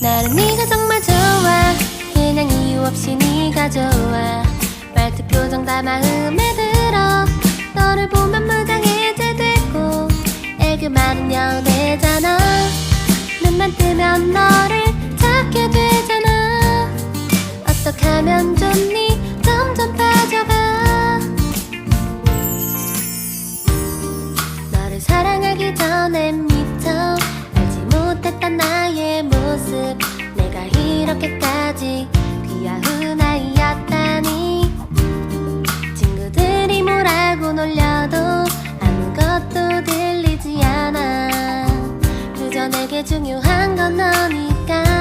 나는 네가 정말 좋아. 그냥 이유 없이 네가 좋아. 말투 표정 다 마음에 들어. 너를 보면 무장해제 되고 애교 많은 여대잖아. 눈만 뜨면 너를 찾게 되잖아. 어떻게 하면 좋니? 점점 빠져가. 너를 사랑하기 전에 내가 이렇게까지 귀여운 아이였다니. 친구들이 뭐라고 놀려도 아무것도 들리지 않아. 그저 내게 중요한 건 너니까